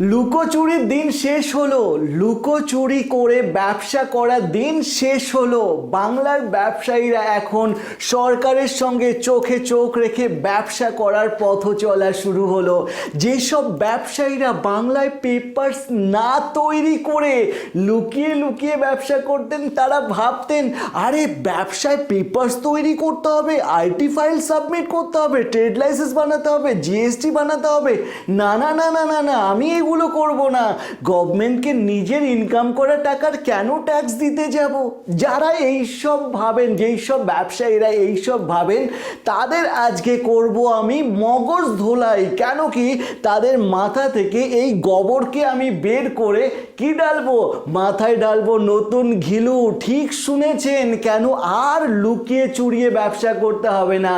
লুকোচুরির দিন শেষ হলো। লুকোচুরি করে ব্যবসা করার দিন শেষ হলো। বাংলার ব্যবসায়ীরা এখন সরকারের সঙ্গে চোখে চোখ রেখে ব্যবসা করার পথ চলা শুরু হলো। যেসব ব্যবসায়ীরা বাংলায় পেপার্স না তৈরি করে লুকিয়ে লুকিয়ে ব্যবসা করতেন, তারা ভাবতেন, আরে, ব্যবসায় পেপার্স তৈরি করতে হবে আইটি ফাইল সাবমিট করতে হবে ট্রেড লাইসেন্স বানাতে হবে জিএসটি বানাতে হবে। না না না না না না, আমি এগুলো করব না। গভর্নমেন্টকে নিজের ইনকাম করা টাকার কেন ট্যাক্স দিতে যাব? যারা এইসব ভাবেন যেই সব ব্যবসায়ীরা এইসব ভাবেন, তাদের আজকে করব আমি মগজ ধোলাই। কেন কি? তাদের মাথা থেকে এই গোবরকে আমি বের করে কি ডালবো? মাথায় ডালবো নতুন ঘিলু। ঠিক শুনেছেন? কেন আর লুকিয়ে চুরিয়ে ব্যবসা করতে হবে না।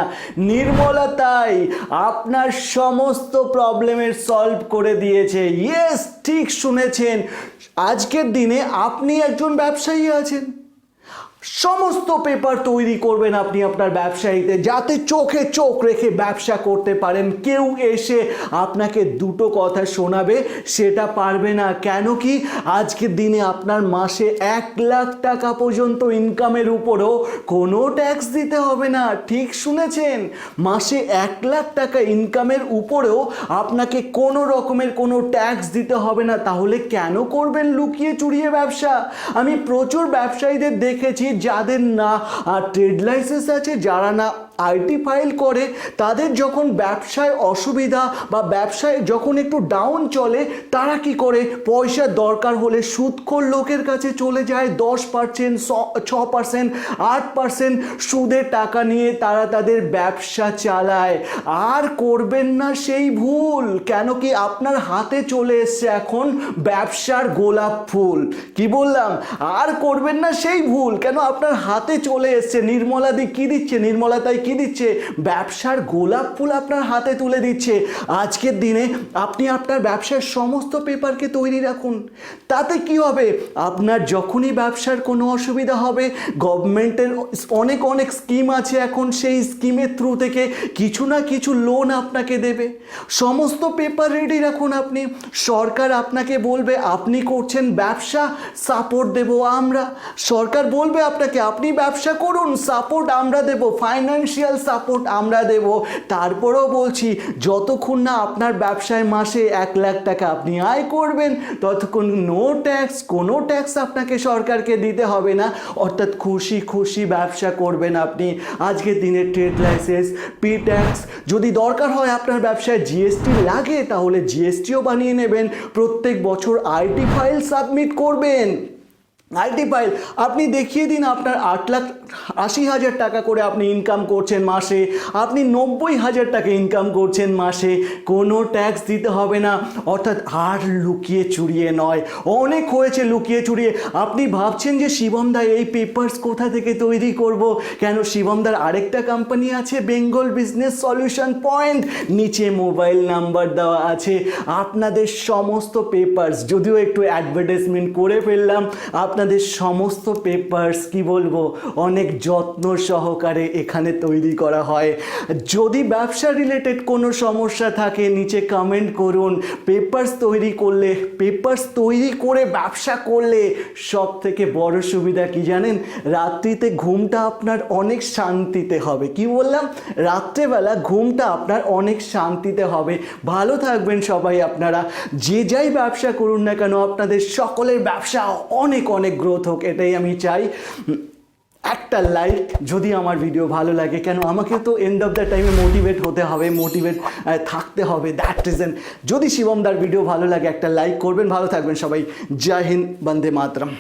নির্মলা তাই আপনার সমস্ত প্রবলেমের সলভ করে দিয়েছে। ইয়েস ঠিক শুনেছেন। আজকের দিনে আপনি একজন ব্যবসায়ী আছেন। সমস্ত পেপার তৈরি করবেন আপনি আপনার ব্যবসায়ীতে, যাতে চোখে চোখ রেখে ব্যবসা করতে পারেন। কেউ এসে আপনাকে দুটো কথা শোনাবে, সেটা পারবে না। কেন কি? আজকের দিনে আপনার মাসে এক লাখ টাকা পর্যন্ত ইনকামের উপরও কোনো ট্যাক্স দিতে হবে না। ঠিক শুনেছেন? মাসে এক লাখ টাকা ইনকামের উপরেও আপনাকে কোনো রকমের কোনো ট্যাক্স দিতে হবে না। তাহলে কেন করবেন লুকিয়ে চুরিয়ে ব্যবসা? আমি প্রচুর ব্যবসায়ীদের দেখেছি যাদের না ট্রেড লাইসেন্স আছে যারা না আইটি ফাইল করে, তাদের যখন ব্যবসায় অসুবিধা বা ব্যবসায় যখন একটু ডাউন চলে, তারা কি করে? পয়সার দরকার হলে সুদখোর লোকের কাছে চলে যায়, দশ পার্সেন্ট ছ পার্সেন্ট আট পার্সেন্ট সুদে টাকা নিয়ে তারা তাদের ব্যবসা চালায়। আর করবেন না সেই ভুল, কেন কি আপনার হাতে চলে এসছে এখন ব্যবসার গোলাপ ফুল? কি বললাম? আর করবেন না সেই ভুল, কেন আপনার হাতে চলে এসছে? নির্মলা দি কি দিচ্ছে? নির্মলা তাই কি দিচ্ছে, ব্যবসার গোলাপ ফুল আপনার হাতে তুলে দিচ্ছে। আজকের দিনে আপনি আপনার ব্যবসার সমস্ত পেপারকে তৈরি রাখুন। তাতে কি হবে? আপনার যখনই ব্যবসার কোনো অসুবিধা হবে, গভর্নমেন্টের অনেক অনেক স্কিম আছে এখন, সেই স্কিমের থ্রু থেকে কিছু না কিছু লোন আপনাকে দেবে। সমস্ত পেপার রেডি রাখুন আপনি। সরকার আপনাকে বলবে, আপনি করছেন ব্যবসা, সাপোর্ট দেব আমরা। সরকার বলবে আপনাকে, আপনি ব্যবসা করুন, সাপোর্ট আমরা দেব ফাইন্যান্সিয়াল সাপোর্ট আমরা দেব। তারপরেও বলছি, যতক্ষণ না আপনার ব্যবসায় মাসে এক লাখ টাকা আপনি আয় করবেন, ততক্ষণ নো ট্যাক্স কোনো ট্যাক্স আপনাকে সরকারকে দিতে হবে না। অর্থাৎ খুশি খুশি ব্যবসা করবেন আপনি। আজকের দিনে ট্রেড লাইসেন্স পি ট্যাক্স যদি দরকার হয় আপনার ব্যবসায় জিএসটি লাগে, তাহলে জিএসটিও বানিয়ে নেবেন। প্রত্যেক বছর আইটি ফাইল সাবমিট করবেন। আইটি ফাইল আপনি দেখিয়ে দিন আপনার আট লাখ আশি হাজার টাকা করে আপনি ইনকাম করছেন মাসে। আপনি নব্বই হাজার টাকা ইনকাম করছেন মাসে। কোনো ট্যাক্স দিতে হবে না। অর্থাৎ আর লুকিয়ে চুরিয়ে নয়। অনেক হয়েছে লুকিয়ে চুরিয়ে। আপনি ভাবছেন যে শিবমদা এই পেপার্স কোথা থেকে তৈরি করব? কেন শিবমদার আরেকটা কোম্পানি আছে বেঙ্গল বিজনেস সলিউশন পয়েন্ট নিচে মোবাইল নাম্বার দেওয়া আছে। আপনাদের সমস্ত পেপার্স যদিও একটু অ্যাডভার্টাইজমেন্ট করে ফেললাম আপনাদের সমস্ত পেপার্স কি বলব, অনেক যত্ন সহকারে এখানে তৈরি করা হয়। যদি ব্যবসা রিলেটেড কোনো সমস্যা থাকে, নিচে কমেন্ট করুন। পেপার্স তৈরি করলে পেপার্স তৈরি করে ব্যবসা করলে সব থেকে বড় সুবিধা কি জানেন? রাত্রিতে ঘুমটা আপনার অনেক শান্তিতে হবে। কি বললাম? রাত্রেবেলা ঘুমটা আপনার অনেক শান্তিতে হবে। ভালো থাকবেন সবাই আপনারা। যে যাই ব্যবসা করুন না কেন, আপনাদের সকলের ব্যবসা অনেক অনেক গ্রোথ হোক, এটাই আমি চাই। একটা লাইক যদি আমার ভিডিও ভালো লাগে, কেন আমাকে তো এন্ড অফ দ্য টাইমে মোটিভেট হতে হবে মোটিভেট থাকতে হবে দ্যাট রিজন যদি শিবম দার ভিডিও ভালো লাগে, একটা লাইক করবেন। ভালো থাকবেন সবাই। জয় হিন্দ, বন্দে মাতরম।